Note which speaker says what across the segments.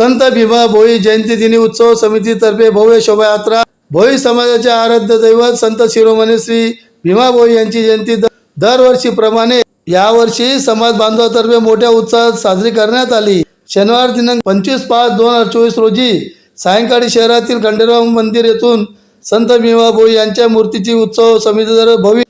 Speaker 1: संत भीमा भोई जयंती दिनी उत्सव समितीतर्फे भव्य शोभायात्रा भोई समाजाचे आराध्य दैवत संत शिरोमणी श्री भीमा भोई यांची जयंती दरवर्षीप्रमाणे यावर्षी समाज बांधवातर्फे मोठ्या उत्साहात साजरी करण्यात आली. शनिवार दिनांक पंचवीस पाच दोन हजार चोवीस रोजी सायंकाळी शहरातील खंडेराव मंदिर येथून संत भीमा भोई यांच्या मूर्तीची उत्सव समितीतर्फे भव्य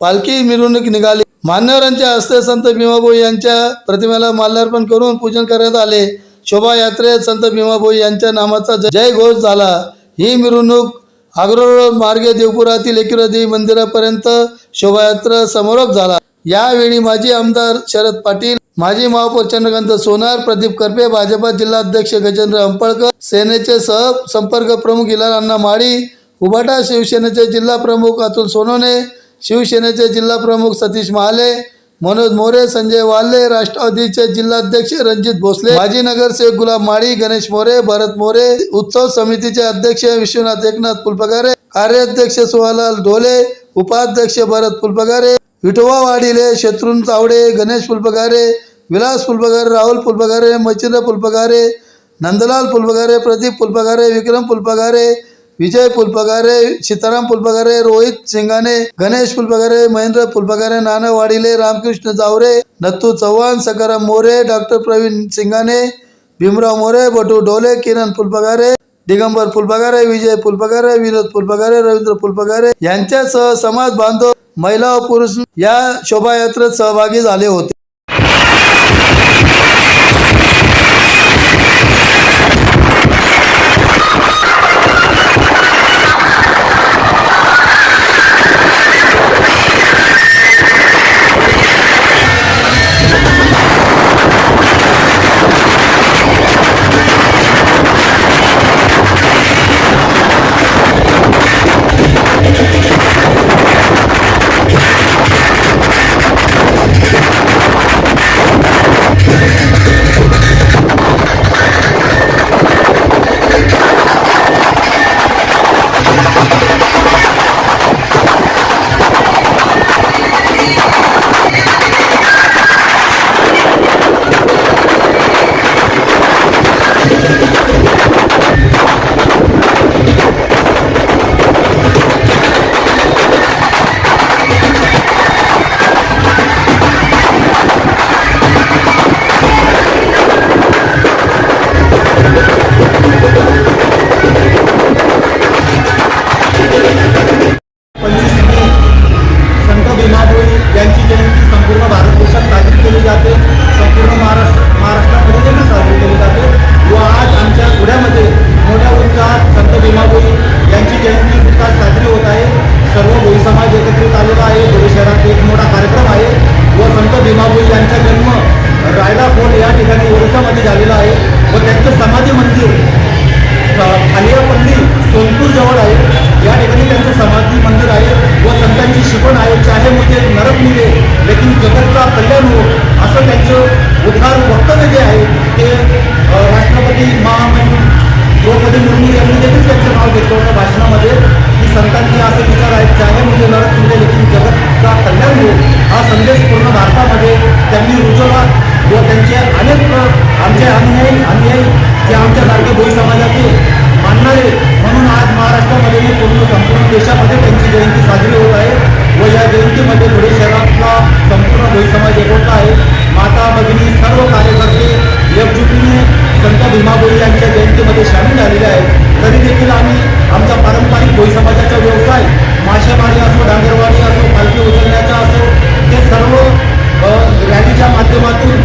Speaker 1: पालखी मिरवणूक निघाली. मान्यवरांच्या हस्ते संत भीमाभोई यांच्या प्रतिमेला माल्यार्पण करून पूजन करण्यात आले. शोभायात्रेत संत भीमाभोई यांच्या नामाचा जय घोष झाला. ही मिरवणूक आग्रोड मार्गे देवपुरातील एकविरा देवी मंदिरापर्यंत शोभायात्रा समारोप झाला. यावेळी माजी आमदार शरद पाटील माजी महापौर चंद्रकांत सोनार प्रदीप करपे भाजपा जिल्हाध्यक्ष गजेंद्र अंपळकर सेनेचे सह संपर्क प्रमुख इलाल अण्णा माळी उभाटा शिवसेनेचे जिल्हा प्रमुख अतुल सोनोने शिवसेनेचे जिल्हा प्रमुख सतीश महाले मनोज मोरे संजय वाल्हे राष्ट्रवादीचे जिल्हाध्यक्ष रणजित भोसले माजी नगरसेवक गुलाब माळी गणेश मोरे भरत मोरे उत्सव समितीचे अध्यक्ष विश्वनाथ एकनाथ फुलपगारे कार्याध्यक्ष सुहालाल ढोले उपाध्यक्ष भरत फुलपगारे विठोबा वाडिले शत्रुन तावडे गणेश फुलपगारे विलास फुलपगारे राहुल फुलपगारे मच्छिंद्र फुलपगारे नंदलाल फुलपगारे प्रदीप फुलपगारे विक्रम फुलपगारे विजय फुलपगारे सीताराम फुलपगारे रोहित सिंगाने गणेश फुलपगारे महेंद्र फुलपगारे नाना वाडिले रामकृष्ण जावरे नत्तू चव्हाण सकाराम मोरे डॉक्टर प्रवीण सिंगाने भीमराव मोरे बटू डोले किरण फुलपगारे दिगंबर फुलपगारे विजय फुलपगारे विनोद फुलपगारे रवींद्र फुलपगारे यांच्यासह समाज बांधव महिला व पुरुष या शोभायात्रेत सहभागी झाले होते.
Speaker 2: मोठा कार्यक्रम आहे. व संत भीमाभोई यांचा जन्म रायला फोर्ट या ठिकाणी ओरिसामध्ये झालेला आहे. व त्यांचं समाधी मंदिर खालियापल्ली सोनपूर जवळ आहे. या ठिकाणी त्यांचं समाधी मंदिर आहे. व संतांची शिकवण आहे. चाहे मुझे नरक मिले लेकिन अनेक आमचे अनुयायी अनुयायी जे आमच्यासारखे भोई समाजाचे मानणारे म्हणून आज महाराष्ट्रामध्ये पूर्ण संपूर्ण देशामध्ये त्यांची जयंती साजरी होत आहे व या जयंतीमध्ये धुळे शहरातला संपूर्ण भोई समाज एकवटला आहे. माता भगिनी सर्व कार्यकर्ते एकजुटीने संत भीमाबोई यांच्या जयंतीमध्ये सामील झालेले आहेत. तरी देखील आम्ही आमचा पारंपरिक भोई समाजाचा व्यवसाय मासेमारी असो डांगरवाडी असो पालखी उचलण्याचा असो ते सर्व रॅलीच्या माध्यमातून